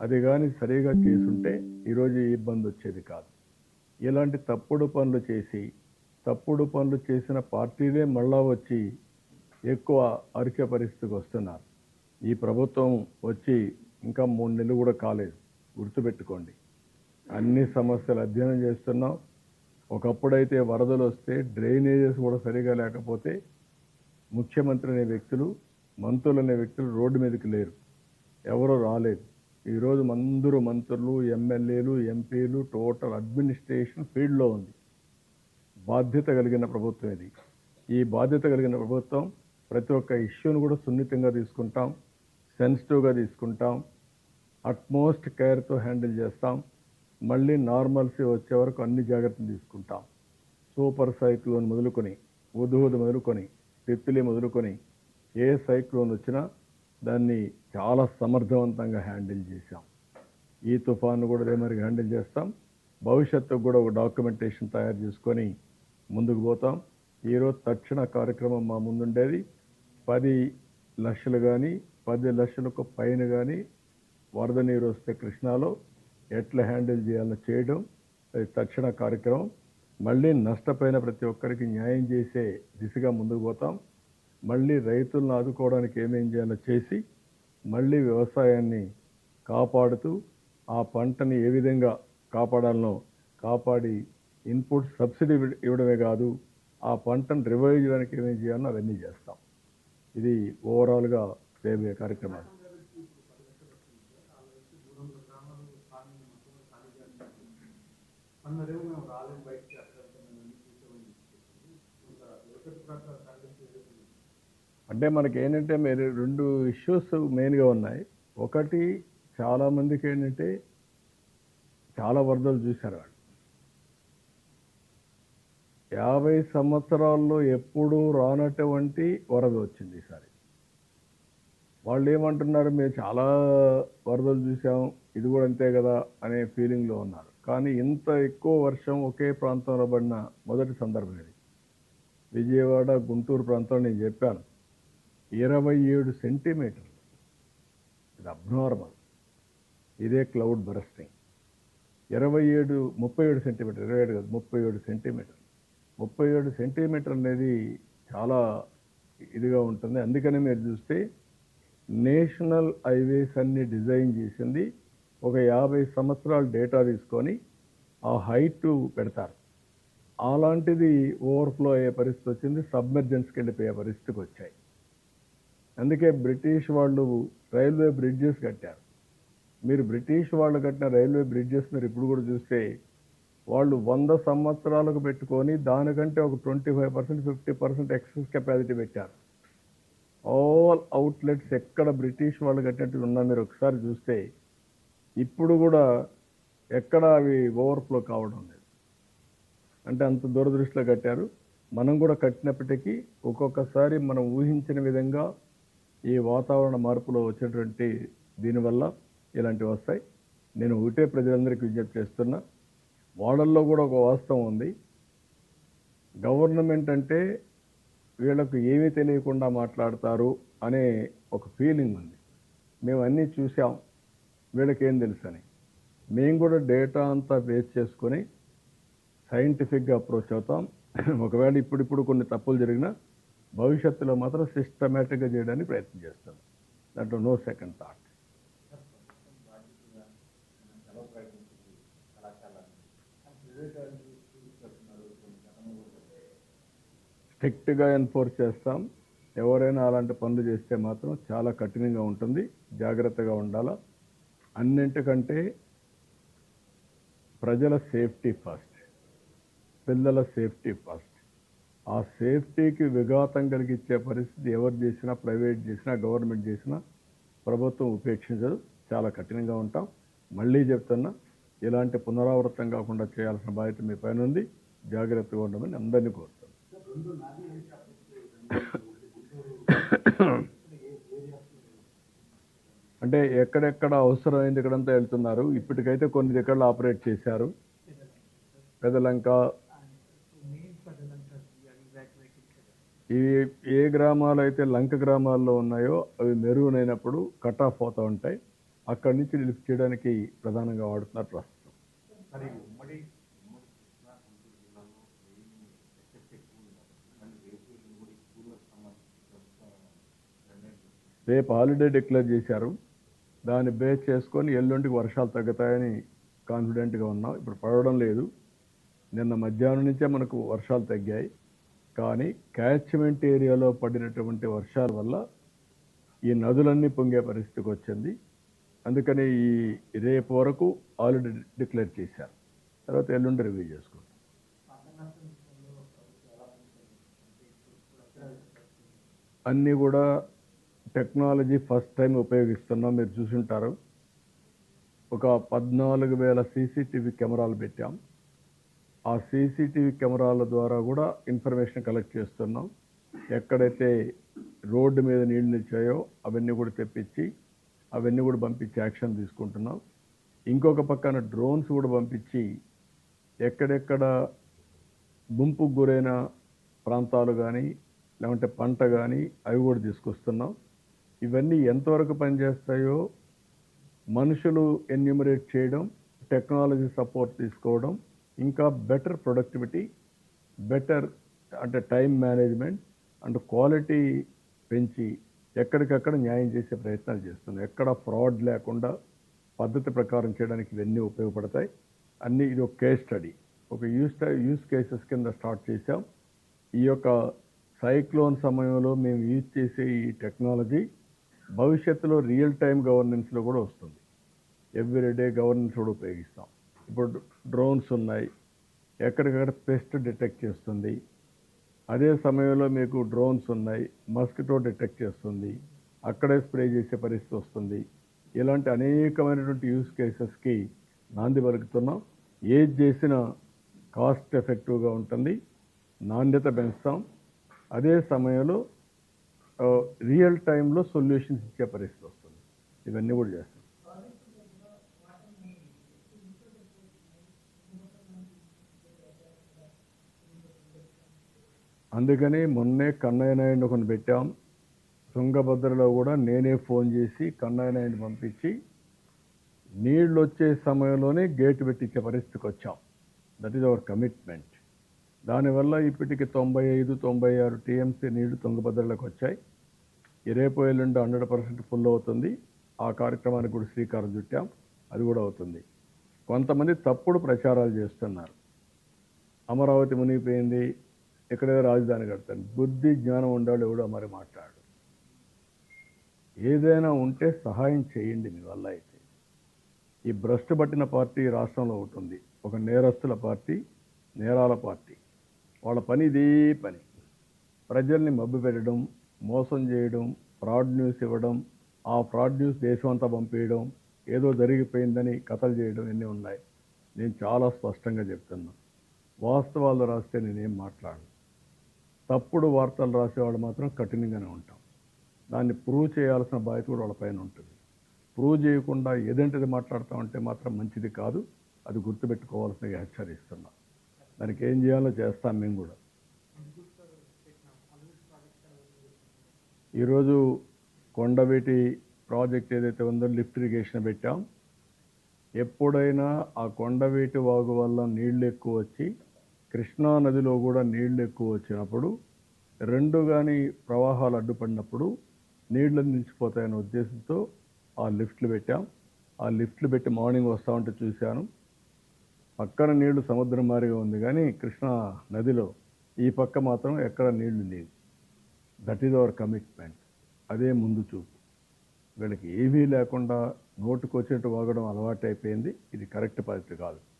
అది కానీ సరిగా చేసుంటే ఈరోజు ఇబ్బంది వచ్చేది కాదు. ఇలాంటి తప్పుడు పనులు చేసి తప్పుడు పనులు చేసిన పార్టీలే మళ్ళా వచ్చి ఎక్కువ అరికే పరిస్థితికి వస్తున్నారు. ఈ ప్రభుత్వం వచ్చి ఇంకా మూడు నెలలు కూడా కాలేదు. గుర్తుపెట్టుకోండి. అన్ని సమస్యలు అధ్యయనం చేస్తున్నాం. ఒకప్పుడైతే వరదలు వస్తే డ్రైనేజెస్ కూడా సరిగా లేకపోతే ముఖ్యమంత్రి అనే వ్యక్తులు మంత్రులు అనే వ్యక్తులు రోడ్డు మీదకి లేరు. ఎవరో రాలేదు. ఈరోజు అందరూ మంత్రులు ఎమ్మెల్యేలు ఎంపీలు టోటల్ అడ్మినిస్ట్రేషన్ ఫీల్డ్లో ఉంది. బాధ్యత కలిగిన ప్రభుత్వం ఇది. ఈ బాధ్యత కలిగిన ప్రభుత్వం ప్రతి ఒక్క ఇష్యూను కూడా సున్నితంగా తీసుకుంటాం సెన్సిటివ్గా తీసుకుంటాం అట్మోస్ట్ కేర్తో హ్యాండిల్ చేస్తాం మళ్ళీ నార్మల్సీ వచ్చే వరకు అన్ని జాగ్రత్తలు తీసుకుంటాం. సూపర్ సైక్లోన్ మొదలుకొని ఉదుహుదు మొదలుకొని తిత్తులి మొదలుకొని ఏ సైక్లోన్ వచ్చినా దాన్ని చాలా సమర్థవంతంగా హ్యాండిల్ చేశాం. ఈ తుఫాను కూడా అదే మరి హ్యాండిల్ చేస్తాం. భవిష్యత్తుకు కూడా ఒక డాక్యుమెంటేషన్ తయారు చేసుకొని ముందుకు పోతాం. ఈరోజు తక్షణ కార్యక్రమం మా ముందుండేది. పది లక్షలు కానీ పది లక్షలకు పైన కానీ వరద నీరు వస్తే కృష్ణాలో ఎట్లా హ్యాండిల్ చేయాలో చేయడం అది తక్షణ కార్యక్రమం. మళ్ళీ నష్టపోయిన ప్రతి ఒక్కరికి న్యాయం చేసే దిశగా ముందుకు పోతాం. మళ్ళీ రైతులను ఆదుకోవడానికి ఏమేం చేయాలో చేసి మళ్ళీ వ్యవసాయాన్ని కాపాడుతూ ఆ పంటని ఏ విధంగా కాపాడాలనో కాపాడి ఇన్పుట్ సబ్సిడీ ఇవ్వడమే కాదు ఆ పంటను రివైవ్ చేయడానికి ఏమేం చేయాలో అవన్నీ చేస్తాం. ఇది ఓవరాల్గా రేపు కార్యక్రమాలు. అన్నదేమో మేము బయటికి అక్కడ మేము కూర్చోమని చెప్పేసి ఇంకా లోకల్ ప్రకారం తరలించి వెళ్ళిపోయింది. అంటే మనకి ఏంటంటే మీరు రెండు ఇష్యూస్ మెయిన్గా ఉన్నాయి. ఒకటి చాలామందికి ఏంటంటే చాలా వరదలు చూశారు వాళ్ళు. యాభై సంవత్సరాల్లో ఎప్పుడూ రానటువంటి వరద వచ్చింది ఈసారి. వాళ్ళు ఏమంటున్నారు మేము చాలా వరదలు చూసాం ఇది కూడా అంతే కదా అనే ఫీలింగ్లో ఉన్నారు. కానీ ఇంత ఎక్కువ వర్షం ఒకే ప్రాంతంలో పడిన మొదటి సందర్భం ఇది. విజయవాడ గుంటూరు ప్రాంతం నేను చెప్పాను. ఇరవై ఏడు సెంటీమీటర్లు. ఇది అబ్నార్మల్ ఇదే క్లౌడ్ బరస్టింగ్ ఇరవై ఏడు ముప్పై ఏడు సెంటీమీటర్ ఇరవై ఏడు కాదు ముప్పై ఏడు సెంటీమీటర్ ముప్పై ఏడు సెంటీమీటర్ అనేది చాలా ఇదిగా ఉంటుంది. అందుకనే మీరు చూస్తే నేషనల్ హైవేస్ అన్ని డిజైన్ చేసింది. ఒక యాభై సంవత్సరాల డేటా తీసుకొని ఆ హైట్ పెడతారు. అలాంటిది ఓవర్ఫ్లో అయ్యే పరిస్థితి వచ్చింది. సబ్మెర్జెన్స్కి వెళ్ళిపోయే పరిస్థితికి వచ్చాయి. అందుకే బ్రిటిష్ వాళ్ళు రైల్వే బ్రిడ్జెస్ కట్టారు. మీరు బ్రిటిష్ వాళ్ళు కట్టిన రైల్వే బ్రిడ్జెస్ మీరు ఇప్పుడు కూడా చూస్తే వాళ్ళు వంద సంవత్సరాలకు పెట్టుకొని దానికంటే ఒక twenty five percent fifty percent excess capacity పెట్టారు. ఆల్ అవుట్లెట్స్ ఎక్కడ బ్రిటిష్ వాళ్ళు కట్టినట్టు ఉన్నా మీరు ఒకసారి చూస్తే ఇప్పుడు కూడా ఎక్కడ అవి ఓవర్ఫ్లో కావడం లేదు. అంటే అంత దూరదృష్టిలో కట్టారు. మనం కూడా కట్టినప్పటికీ ఒక్కొక్కసారి మనం ఊహించిన విధంగా ఈ వాతావరణ మార్పులో వచ్చేటువంటి దీనివల్ల ఇలాంటివి వస్తాయి. నేను ఒకటే ప్రజలందరికీ విజ్ఞప్తి చేస్తున్నా వాళ్ళల్లో కూడా ఒక వాస్తవం ఉంది. గవర్నమెంట్ అంటే వీళ్ళకు ఏమీ తెలియకుండా మాట్లాడతారు అనే ఒక ఫీలింగ్ ఉంది. మేము అన్నీ చూసాం వీళ్ళకి ఏం తెలుసని. మేము కూడా డేటా అంతా బేస్ చేసుకొని సైంటిఫిక్గా అప్రోచ్ అవుతాం. ఒకవేళ ఇప్పుడిప్పుడు కొన్ని తప్పులు జరిగినా భవిష్యత్తులో మాత్రం సిస్టమేటిక్గా చేయడానికి ప్రయత్నం చేస్తాం. దాంట్లో నో సెకండ్ థాట్ స్ట్రిక్ట్గా ఎన్ఫోర్స్ చేస్తాం. ఎవరైనా అలాంటి పనులు చేస్తే మాత్రం చాలా కఠినంగా ఉంటుంది. జాగ్రత్తగా ఉండాలా? అన్నింటికంటే ప్రజల సేఫ్టీ ఫస్ట్ పిల్లల సేఫ్టీ ఫస్ట్ ఆ సేఫ్టీకి విఘాతం కలిగించే పరిస్థితి ఎవరు చేసినా ప్రైవేట్ చేసినా గవర్నమెంట్ చేసినా ప్రభుత్వం ఉపేక్షించదు. చాలా కఠినంగా ఉంటాం. మళ్ళీ చెప్తున్నా ఇలాంటి పునరావృతం కాకుండా చేయాల్సిన బాధ్యత మీ పైన ఉంది. జాగ్రత్తగా ఉండమని అందరినీ కోరుతాను అంటే ఎక్కడెక్కడ అవసరమైంది ఇక్కడంతా వెళ్తున్నారు. ఇప్పటికైతే కొన్ని దగ్గరలో ఆపరేట్ చేశారు. పెదలంక ఇవి ఏ గ్రామాలు అయితే లంక గ్రామాల్లో ఉన్నాయో అవి మెరుగునైనప్పుడు కట్ ఆఫ్ అవుతూ ఉంటాయి. అక్కడి నుంచి లిఫ్ట్ చేయడానికి ప్రధానంగా వాడుతున్నారు ప్రస్తుతం. రేపు హాలిడే డిక్లేర్ చేశారు. దాన్ని బేస్ చేసుకొని ఎల్లుండికి వర్షాలు తగ్గుతాయని కాన్ఫిడెంట్గా ఉన్నాం. ఇప్పుడు పడడం లేదు. నిన్న మధ్యాహ్నం నుంచే మనకు వర్షాలు తగ్గాయి. కానీ క్యాచ్మెంట్ ఏరియాలో పడినటువంటి వర్షాల వల్ల ఈ నదులన్నీ పొంగే పరిస్థితికి వచ్చింది. అందుకని ఈ రేపు వరకు ఆల్రెడీ డిక్లేర్ చేశారు. తర్వాత ఎల్లుండి రివ్యూ చేసుకుంటాం అన్నీ కూడా టెక్నాలజీ ఫస్ట్ టైం ఉపయోగిస్తున్నాం. మీరు చూసుంటారు. ఒక పద్నాలుగు వేల సీసీటీవీ కెమెరాలు పెట్టాం. ఆ సీసీటీవీ కెమెరాల ద్వారా కూడా ఇన్ఫర్మేషన్ కలెక్ట్ చేస్తున్నాం. ఎక్కడైతే రోడ్డు మీద నీళ్ళు నిలిచాయో అవన్నీ కూడా తెప్పించి అవన్నీ కూడా పంపించి యాక్షన్ తీసుకుంటున్నాం. ఇంకొక పక్కన డ్రోన్స్ కూడా పంపించి ఎక్కడెక్కడ గుంపుకు గురైన ప్రాంతాలు కానీ లేకుంటే పంట కానీ అవి కూడా తీసుకొస్తున్నాం. ఇవన్నీ ఎంతవరకు పనిచేస్తాయో మనుషులు ఎన్యూమరేట్ చేయడం టెక్నాలజీ సపోర్ట్ తీసుకోవడం ఇంకా బెటర్ ప్రొడక్టివిటీ బెటర్ అంటే టైం మేనేజ్మెంట్ అండ్ క్వాలిటీ పెంచి ఎక్కడికక్కడ న్యాయం చేసే ప్రయత్నాలు చేస్తున్నాం ఎక్కడ ఫ్రాడ్ లేకుండా పద్ధతి ప్రకారం చేయడానికి ఇవన్నీ ఉపయోగపడతాయి. అన్నీ ఇది ఒక కేస్ స్టడీ ఒక యూస్ యూస్ కేసెస్ కింద స్టార్ట్ చేసాం ఈ యొక్క సైక్లోన్ సమయంలో మేము యూజ్ చేసే ఈ టెక్నాలజీ భవిష్యత్తులో రియల్ టైం గవర్నెన్స్లో కూడా వస్తుంది. ఎవ్రీడే గవర్నెన్స్ కూడా ఉపయోగిస్తాం. ఇప్పుడు డ్రోన్స్ ఉన్నాయి. ఎక్కడికక్కడ పెస్ట్ డిటెక్ట్ చేస్తుంది. అదే సమయంలో మీకు డ్రోన్స్ ఉన్నాయి. మస్కిటో డిటెక్ట్ చేస్తుంది. అక్కడే స్ప్రే చేసే పరిస్థితి వస్తుంది. ఇలాంటి అనేకమైనటువంటి యూస్ కేసెస్కి నాంది పలుకుతున్నాం. ఏది చేసినా కాస్ట్ ఎఫెక్టివ్గా ఉంటుంది. నాణ్యత పెంచుతాం. అదే సమయంలో రియల్ టైంలో సొల్యూషన్స్ ఇచ్చే పరిస్థితి వస్తుంది. ఇవన్నీ కూడా చేస్తాం. అందుకని మొన్నే కన్నయ్య నాయుడు కొన్ని పెట్టాం. తుంగభద్రలో కూడా నేనే ఫోన్ చేసి కన్నయ్య నాయుడు పంపించి నీళ్ళు వచ్చే సమయంలోనే గేట్ పెట్టించే పరిస్థితికి వచ్చాం. దట్ ఈజ్ అవర్ కమిట్మెంట్ దానివల్ల ఇప్పటికి తొంభై ఐదు తొంభై ఆరు టీఎంసీ నీళ్ళు తుంగభద్రలోకి వచ్చాయి. ఈ రేపు ఎల్లుండి హండ్రెడ్ పర్సెంట్ ఫుల్ అవుతుంది. ఆ కార్యక్రమానికి కూడా శ్రీకారం చుట్టాం. అది కూడా అవుతుంది. కొంతమంది తప్పుడు ప్రచారాలు చేస్తున్నారు. అమరావతి మునిగిపోయింది. ఎక్కడైనా రాజధాని కడతాను. బుద్ధి జ్ఞానం ఉండాలి ఎవడో మరి మాట్లాడు ఏదైనా ఉంటే సహాయం చేయండి మీ వల్ల అయితే. ఈ భ్రష్టు పట్టిన పార్టీ రాష్ట్రంలో ఉంటుంది ఒక నేరస్తుల పార్టీ నేరాల పార్టీ. వాళ్ళ పని ఇదే పని. ప్రజల్ని మబ్బు పెట్టడం మోసం చేయడం ఫ్రాడ్ న్యూస్ ఇవ్వడం ఆ ఫ్రాడ్ న్యూస్ దేశం అంతా పంపేయడం ఏదో జరిగిపోయిందని కథలు చేయడం ఇన్ని ఉన్నాయి? నేను చాలా స్పష్టంగా చెప్తున్నా. వాస్తవాలు రాస్తే నేనేం మాట్లాడను. తప్పుడు వార్తలు రాసేవాళ్ళు మాత్రం కఠినంగానే ఉంటాం. దాన్ని ప్రూవ్ చేయాల్సిన బాధ్యత కూడా వాళ్ళ పైన ఉంటుంది. ప్రూవ్ చేయకుండా ఏదంటిది మాట్లాడతామంటే మాత్రం మంచిది కాదు. అది గుర్తుపెట్టుకోవాల్సిన హెచ్చరిస్తున్నా దానికి ఏం చేయాలో చేస్తాం మేము కూడా. ఈరోజు కొండవీటి ప్రాజెక్ట్ ఏదైతే ఉందో లిఫ్ట్ ఇరిగేషన్ పెట్టాం. ఎప్పుడైనా ఆ కొండవీటి వాగు వల్ల నీళ్ళు ఎక్కువ వచ్చి కృష్ణా నదిలో కూడా నీళ్ళు ఎక్కువ వచ్చినప్పుడు రెండు కానీ ప్రవాహాలు అడ్డుపడినప్పుడు నీళ్ళు నిలిచిపోతాయనే ఉద్దేశంతో ఆ లిఫ్ట్లు పెట్టాం. ఆ లిఫ్ట్లు పెట్టి మార్నింగ్ వస్తా ఉంటే చూశాను. పక్కన నీళ్ళు సముద్రం మారిగా ఉంది కానీ కృష్ణా నదిలో ఈ పక్క మాత్రం ఎక్కడ నీళ్ళు లేవు. దట్ ఈజ్ అవర్ కమిట్మెంట్ అదే ముందు చూపు. వీళ్ళకి ఏమీ లేకుండా నోటుకు వచ్చినట్టు వాగడం అలవాటు అయిపోయింది ఇది కరెక్ట్ పద్ధతి కాదు.